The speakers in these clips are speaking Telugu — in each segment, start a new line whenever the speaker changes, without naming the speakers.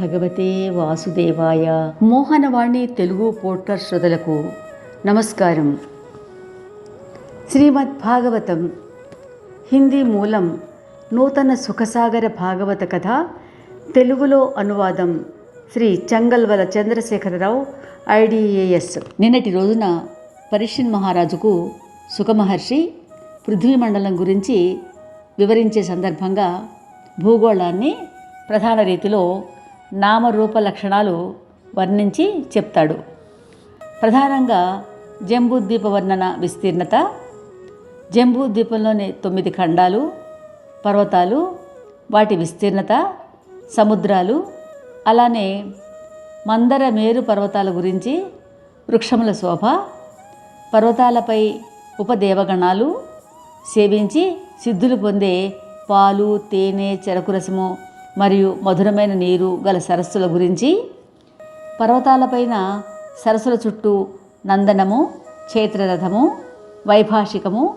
భగవతే వాసుదేవాయ. మోహనవాణి తెలుగు పోడ్కాస్ట్ శ్రోతలకు నమస్కారం. శ్రీమద్ భాగవతం హిందీ మూలం నూతన సుఖసాగర భాగవత కథ తెలుగులో అనువాదం శ్రీ చంగల్వల చంద్రశేఖరరావు ఐడిఏఎస్. నిన్నటి రోజున పరిషన్ మహారాజుకు సుఖమహర్షి పృథ్వీ మండలం గురించి వివరించే సందర్భంగా భూగోళాన్ని ప్రధాన రీతిలో నామరూప లక్షణాలు వర్ణించి చెప్తాడు. ప్రధానంగా జంబూద్వీప వర్ణన విస్తీర్ణత జంబూద్వీపంలోని తొమ్మిది ఖండాలు పర్వతాలు వాటి విస్తీర్ణత సముద్రాలు అలానే మందర మేరు పర్వతాల గురించి వృక్షముల శోభ పర్వతాలపై ఉపదేవగణాలు సేవించి సిద్ధులు పొందే పాలు తేనె చెరకు రసము మరియు మధురమైన నీరు గల సరస్సుల గురించి పర్వతాలపైన సరస్సుల చుట్టూ నందనము క్షేత్రరథము వైభాషికము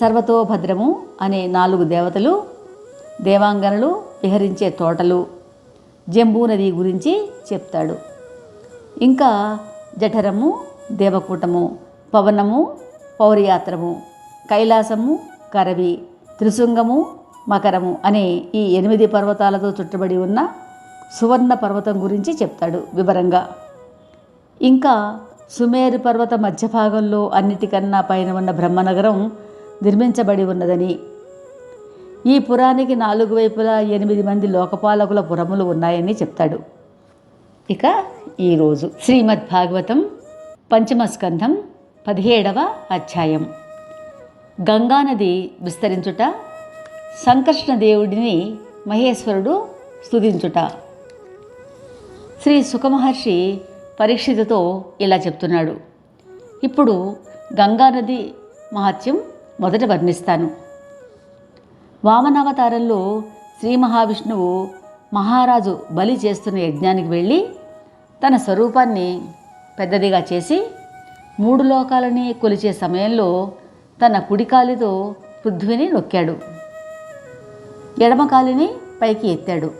సర్వతోభద్రము అనే నాలుగు దేవతలు దేవాంగనలు విహరించే తోటలు జంబూ నది గురించి చెప్తాడు. ఇంకా జఠరము దేవకూటము పవనము పౌరయాత్రము కైలాసము కరవి త్రిశృంగము మకరము అనే ఈ ఎనిమిది పర్వతాలతో చుట్టబడి ఉన్న సువర్ణ పర్వతం గురించి చెప్తాడు వివరంగా. ఇంకా సుమేరు పర్వత మధ్య భాగంలో అన్నిటికన్నా పైన ఉన్న బ్రహ్మనగరం నిర్మించబడి ఉన్నదని. ఈ పురానికి నాలుగు వైపులా ఎనిమిది మంది లోకపాలకుల పురములు ఉన్నాయని చెప్తాడు. ఇక ఈరోజు శ్రీమద్ భాగవతం పంచమస్కంధం పదిహేడవ అధ్యాయం. గంగానది విస్తరించుట సంకర్షణ దేవుడిని మహేశ్వరుడు స్థుతించుట శ్రీ సుఖమహర్షి పరీక్షితతో ఇలా చెప్తున్నాడు. ఇప్పుడు గంగానది మహత్యం మొదట వర్ణిస్తాను. వామనావతారంలో శ్రీ మహావిష్ణువు మహారాజు బలి చేస్తున్న యజ్ఞానికి వెళ్ళి తన స్వరూపాన్ని పెద్దదిగా చేసి మూడు లోకాలని కొలిచే సమయంలో తన కుడికాలితో పృథ్వీని నొక్కాడు. ఎడమకాలిని పైకి ఎత్తాడు.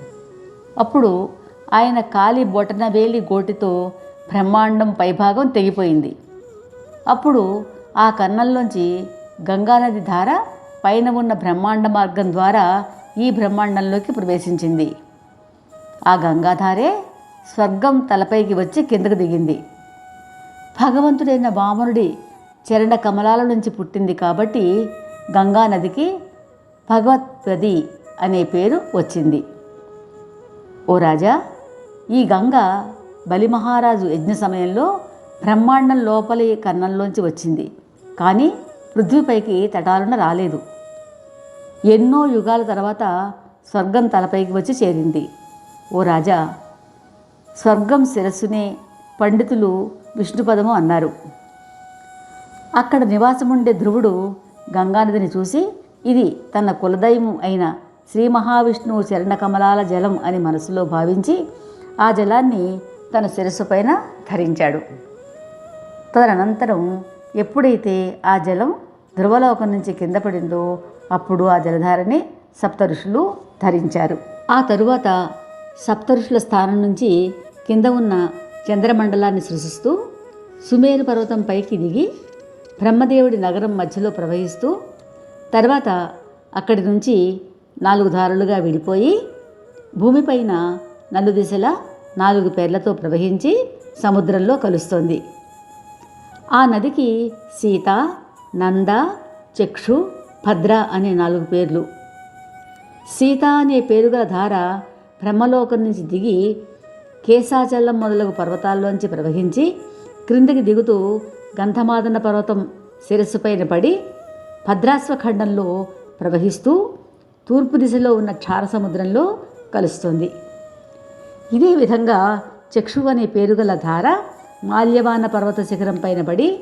అప్పుడు ఆయన కాలి బొటన వేలి గోటితో బ్రహ్మాండం పైభాగం తెగిపోయింది. అప్పుడు ఆ కన్నంలోంచి గంగానది ధార పైన ఉన్న బ్రహ్మాండ మార్గం ద్వారా ఈ బ్రహ్మాండంలోకి ప్రవేశించింది. ఆ గంగాధారే స్వర్గం తలపైకి వచ్చి కిందకు దిగింది. భగవంతుడైన వామనుడి చరణ కమలాల నుంచి పుట్టింది కాబట్టి గంగా నదికి అనే పేరు వచ్చింది. ఓ రాజా ఈ గంగ బలిమహారాజు యజ్ఞ సమయంలో బ్రహ్మాండం లోపలి కన్నంలోంచి వచ్చింది. కానీ పృథ్వీపైకి తటాలున రాలేదు. ఎన్నో యుగాల తర్వాత స్వర్గం తలపైకి వచ్చి చేరింది. ఓ రాజా స్వర్గం శిరస్సునే పండితులు విష్ణుపదము అన్నారు. అక్కడ నివాసముండే ధ్రువుడు గంగానదిని చూసి ఇది తన కులదైవం అయిన శ్రీ మహావిష్ణువు చరణకమలాల జలం అని మనసులో భావించి ఆ జలాన్ని తన శిరస్సు పైన ధరించాడు. తదనంతరం ఎప్పుడైతే ఆ జలం ధ్రువలోకం నుంచి కింద పడిందో అప్పుడు ఆ జలధారని సప్త ఋషులు ధరించారు. ఆ తరువాత సప్త ఋషుల స్థానం నుంచి కింద ఉన్న చంద్రమండలాన్ని సృశిస్తూ సుమేరు పర్వతం పైకి దిగి బ్రహ్మదేవుడి నగరం మధ్యలో ప్రవహిస్తూ తర్వాత అక్కడి నుంచి నాలుగు దారులుగా విడిపోయి భూమిపైన నలు దిశలా నాలుగు పేర్లతో ప్రవహించి సముద్రంలో కలుస్తోంది. ఆ నదికి సీత నంద చక్షు భద్ర అనే నాలుగు పేర్లు. సీత అనే పేరుగల ధార బ్రహ్మలోకం నుంచి దిగి కేశాచలం మొదలగు పర్వతాల్లోంచి ప్రవహించి క్రిందికి దిగుతూ గంధమాదన పర్వతం శిరస్సుపైన పడి భద్రాశ్వఖండంలో ప్రవహిస్తూ తూర్పు దిశలో ఉన్న క్షార సముద్రంలో కలుస్తుంది. ఇదే విధంగా చక్షు అనే పేరుగల ధార మాల్యవాన పర్వత శిఖరం పైన పడి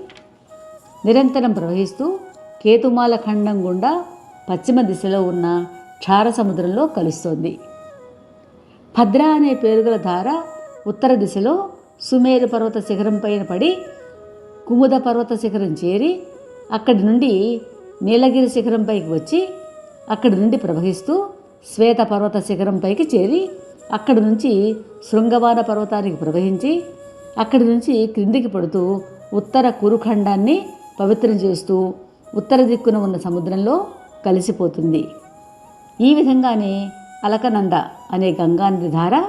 నిరంతరం ప్రవహిస్తూ కేతుమాల ఖండం గుండా పశ్చిమ దిశలో ఉన్న క్షార సముద్రంలో కలుస్తోంది. భద్ర అనే పేరుగల ధార ఉత్తర దిశలో సుమేరు పర్వత శిఖరం పైన పడి కుముద పర్వత శిఖరం చేరి అక్కడి నుండి నీలగిరి శిఖరంపైకి వచ్చి అక్కడి నుండి ప్రవహిస్తూ శ్వేత పర్వత శిఖరం పైకి చేరి అక్కడి నుంచి శృంగవాన పర్వతానికి ప్రవహించి అక్కడి నుంచి క్రిందికి పడుతూ ఉత్తర కురుఖండాన్ని పవిత్రం చేస్తూ ఉత్తర దిక్కున ఉన్న సముద్రంలో కలిసిపోతుంది. ఈ విధంగానే అలకనంద అనే గంగానది ధార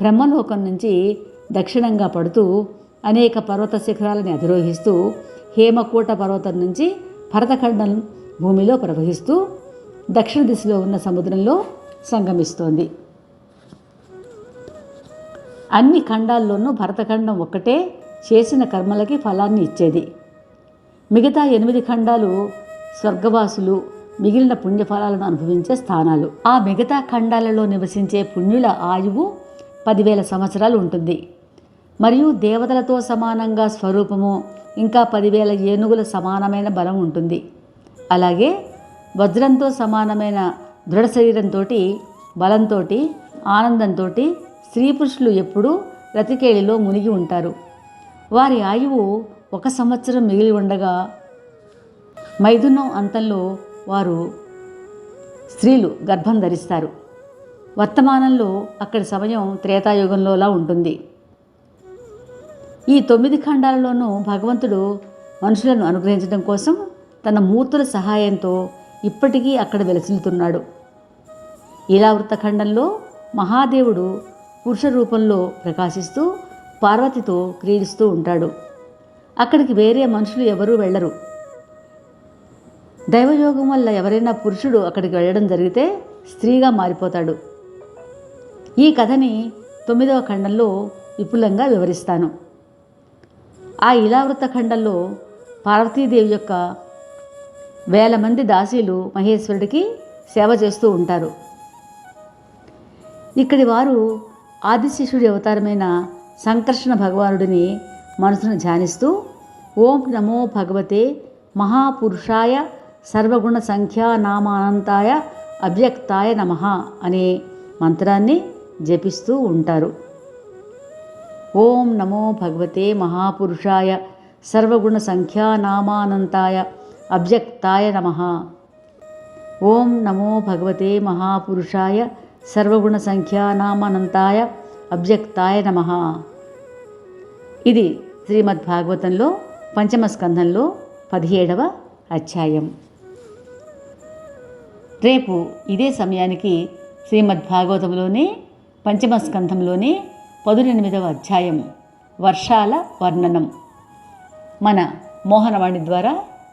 బ్రహ్మలోకం నుంచి దక్షిణంగా పడుతూ అనేక పర్వత శిఖరాలని అధిరోహిస్తూ హేమకూట పర్వతం నుంచి భరతఖండం భూమిలో ప్రవహిస్తూ దక్షిణ దిశలో ఉన్న సముద్రంలో సంగమిస్తోంది. అన్ని ఖండాల్లోనూ భరతఖండం ఒక్కటే చేసిన కర్మలకి ఫలాన్ని ఇచ్చేది. మిగతా ఎనిమిది ఖండాలు స్వర్గవాసులు మిగిలిన పుణ్యఫలాలను అనుభవించే స్థానాలు. ఆ మిగతా ఖండాలలో నివసించే పుణ్యుల ఆయువు పదివేల సంవత్సరాలు ఉంటుంది. మరియు దేవతలతో సమానంగా స్వరూపము ఇంకా పదివేల ఏనుగుల సమానమైన బలం ఉంటుంది. అలాగే వజ్రంతో సమానమైన దృఢ శరీరంతో బలంతో ఆనందంతో స్త్రీ పురుషులు ఎప్పుడూ రతికేళిలో మునిగి ఉంటారు. వారి ఆయువు ఒక సంవత్సరం మిగిలి ఉండగా మైథునం అంతంలో వారు స్త్రీలు గర్భం ధరిస్తారు. వర్తమానంలో అక్కడి సమయం త్రేతాయుగంలోలా ఉంటుంది. ఈ తొమ్మిది ఖండాలలోనూ భగవంతుడు మనుషులను అనుగ్రహించడం కోసం తన మూర్తుల సహాయంతో ఇప్పటికీ అక్కడ వెలసిల్లుతున్నాడు. ఇలా వృత్తఖండంలో మహాదేవుడు పురుష రూపంలో ప్రకాశిస్తూ పార్వతితో క్రీడిస్తూ ఉంటాడు. అక్కడికి వేరే మనుషులు ఎవరూ వెళ్ళరు. దైవయోగం వల్ల ఎవరైనా పురుషుడు అక్కడికి వెళ్ళడం జరిగితే స్త్రీగా మారిపోతాడు. ఈ కథని తొమ్మిదవ ఖండంలో విపులంగా వివరిస్తాను. ఆ ఇలావృత ఖండంలో పార్వతీదేవి యొక్క వేల మంది దాసీలు మహేశ్వరుడికి సేవ చేస్తూ ఉంటారు. ఇక్కడి వారు ఆదిశిష్యుడి అవతారమైన సంకర్షణ భగవానుడిని మనసును ధ్యానిస్తూ ఓం నమో భగవతే మహాపురుషాయ సర్వగుణ సంఖ్యానామానంతాయ అవ్యక్తాయ నమ అనే మంత్రాన్ని జపిస్తూ ఉంటారు. ఓం నమో భగవతే మహాపురుషాయ సర్వగుణ సంఖ్యానామానంతాయ అబ్జక్తాయ నమ. ఓం నమో భగవతే మహాపురుషాయ సర్వగుణ సంఖ్యానామానంతాయ అబ్జక్తాయ నమ. ఇది శ్రీమద్భాగవతంలో పంచమస్కంధంలో పంచమ స్కంధంలో పదిహేడవ అధ్యాయం. రేపు ఇదే సమయానికి శ్రీమద్భాగవతంలోనే పంచమ స్కంధంలోనే పదునెనిమిదవ అధ్యాయం వర్షాల వర్ణనం. మన మోహనవాణి ద్వారా